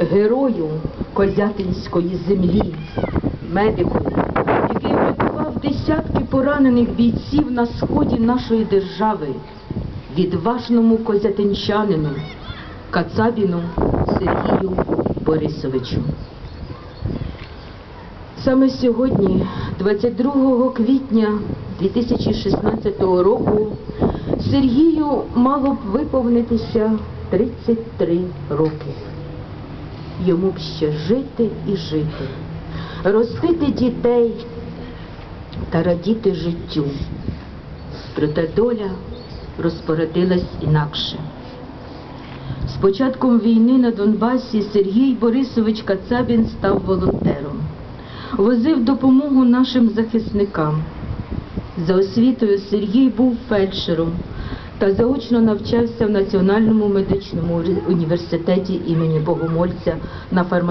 герою Козятинської землі, медику, який врятував десятки поранених бійців на сході нашої держави, відважному козятинчанину Кацабіну Сергію Борисовичу. Саме сьогодні, 22 квітня 2016 року, Сергію мало б виповнитися 33 роки. Йому б ще жити і жити, ростити дітей та радіти життю. Проте доля розпорядилась інакше. З початком війни на Донбасі Сергій Борисович Кацабін став волонтером, возив допомогу нашим захисникам. За освітою Сергій був фельдшером та заочно навчався в Національному медичному університеті імені Богомольця на фармацевтичному